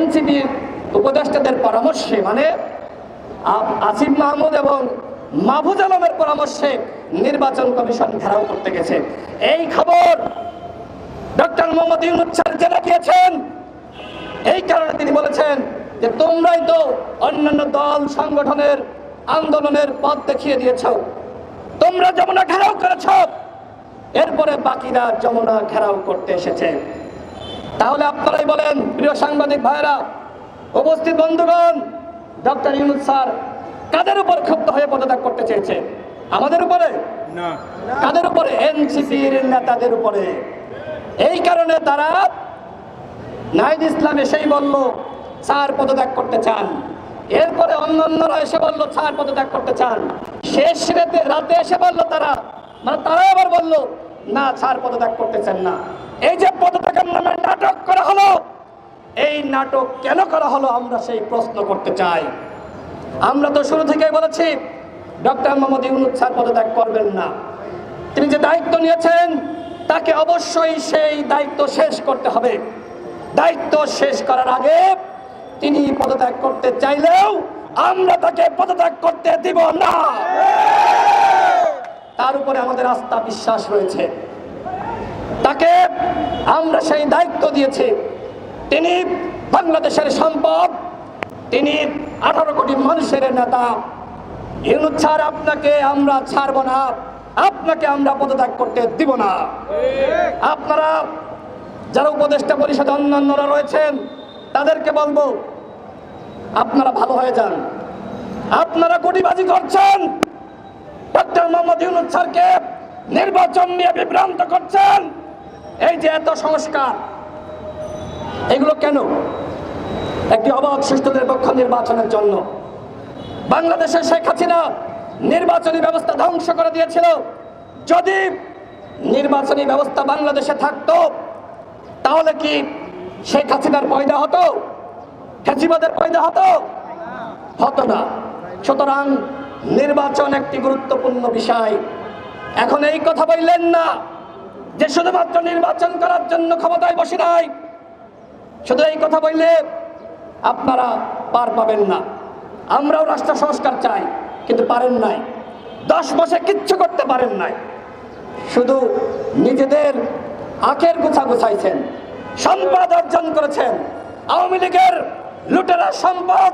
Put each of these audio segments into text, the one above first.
এনসিপির উপদেষ্টাদের পরামর্শে মানে আসিফ মাহমুদ এবং মাহফুজ আলমের পরামর্শে নির্বাচন কমিশন ঘেরাও করতে গেছে। এই খবর ডক্টর মোহাম্মদ ইউনুস স্যার জেনে গিয়েছেন এই কারণে তিনি বলেছেন যে তোমরাই তো অন্যান্য দল, সংগঠনের আন্দোলনের পথ দেখিয়ে দিয়েছ। তোমরা যমুনা ঘেরাও করেছ। এরপরে বাকিরা যমুনা ঘেরাও করতে এসেছে। তাহলে আপনারাই বলেন প্রিয় সাংবাদিক ভাইরা উপস্থিত বন্ধুগণ ডক্টর ইউনুস স্যার কাদের উপর ক্ষুব্ধ হয়ে পদত্যাগ করতে চেয়েছে? আমাদের উপরে? কাদের উপরে? এনসিপির নেতাদের উপরে। এই কারণে তারা নাহিদ ইসলাম এসেই বলল স্যার পদত্যাগ করতে চান। এরপরে অন্যান্যরা এসে বলল স্যার পদত্যাগ করতে চান। শেষ রাতে রাতে এসে বলল তারা মানে তারা আবার বলল না স্যার পদত্যাগ করতে চান না। এই যে পদত্যাগের নামে নাটক করা হলো, এই নাটক কেন করা হলো আমরা সেই প্রশ্ন করতে চাই। আমরা তো শুরু থেকেই বলেছি, ডক্টর মোহাম্মদ ইউনুস স্যার পদত্যাগ করবেন না। তিনি যে দায়িত্ব নিয়েছেন, তাকে অবশ্যই সেই দায়িত্ব শেষ করতে হবে। দায়িত্ব শেষ করার আগে তিনি পদত্যাগ করতে চাইলেও আমরা তাকে পদত্যাগ করতে দিব না। তার উপরে আমাদের আস্থা বিশ্বাস রয়েছে। তাকে আমরা সেই দায়িত্ব দিয়েছি। তিনি বাংলাদেশের সম্পদ, তিনি আঠারো কোটি মানুষের নেতা। ইউনুস ছাড় আপনাকে আমরা ছাড়ব না, আপনাকে আমরা পদত্যাগ করতে দিব না। আপনারা যারা উপদেষ্টা পরিষদে অন্যান্যরা রয়েছেন, তাদেরকে বলব, আপনারা ভালো হয়ে যান। আপনারা কোটিবাজি করছেন। ডক্টর মোহাম্মদ ইউনুস স্যারকে নির্বাচন নিয়ে বিভ্রান্ত করছেন। এই যে এত সংস্কার, এগুলো কেন? একটি অবাধ সুষ্ঠু নিরপেক্ষ নির্বাচনের জন্য। বাংলাদেশের শেখ হাসিনা নির্বাচনী ব্যবস্থা ধ্বংস করে দিয়েছিল। যদি নির্বাচনী ব্যবস্থা বাংলাদেশে থাকতো, তাহলে কি শেখ হাসিনার পয়দা হতো? ফ্যাসিবাদের পয়দা হতো? হতো না। সুতরাং নির্বাচন একটি গুরুত্বপূর্ণ বিষয়। এখন এই কথা বললেন না যে শুধুমাত্র নির্বাচন করার জন্য ক্ষমতায় বসে নাই। শুধু এই কথা বললে আপনারা পার পাবেন না। আমরাও রাষ্ট্র সংস্কার চাই, কিন্তু পারেন নাই। দশ মাসে কিচ্ছু করতে পারেন নাই। শুধু নিজেদের আখের গুছা গুছাইছেন, সম্পদ অর্জন করেছেন, আওয়ামী লীগের লুটেরা সম্পদ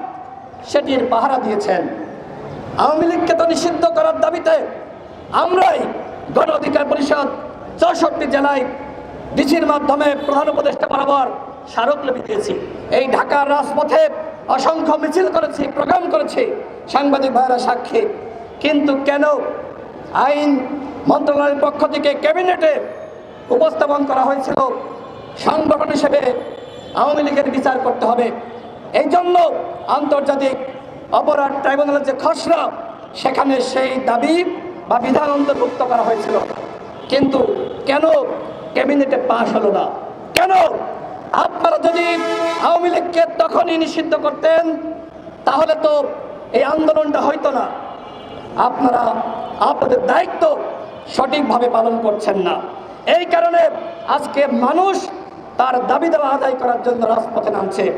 সেটির পাহারা দিয়েছেন। আওয়ামী লীগকে তো নিষিদ্ধ করার দাবিতে আমরাই গণ অধিকার পরিষদ চৌষট্টি জেলায় ডিসির মাধ্যমে প্রধান উপদেষ্টা বরাবর স্মারকলিপি দিয়েছি। এই ঢাকার রাজপথে অসংখ্য মিছিল করেছি, প্রোগ্রাম করেছি, সাংবাদিক ভাইরা সাক্ষী। কিন্তু কেন আইন মন্ত্রণালয়ের পক্ষ থেকে ক্যাবিনেটে উপস্থাপন করা হয়েছিল? সংগঠন হিসেবে আওয়ামী লীগের বিচার করতে হবে। এই জন্য আন্তর্জাতিক অপরাধ ট্রাইব্যুনালের যে খসড়া, সেখানে সেই দাবি বা বিধান অন্তর্ভুক্ত করা হয়েছিল। কিন্তু কেন ক্যাবিনেটে পাশ হলো না? কেন? আপনারা যদি আওয়ামী লীগকে তখনই নিষিদ্ধ করতেন, তাহলে তো এই আন্দোলনটা হইতো না। আপনারা আপনাদের দায়িত্ব সঠিকভাবে পালন করছেন না। এই কারণে আজকে মানুষ তার দাবি দেওয়া আদায় করার জন্য রাজপথে নামছে।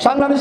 সংগ্রামী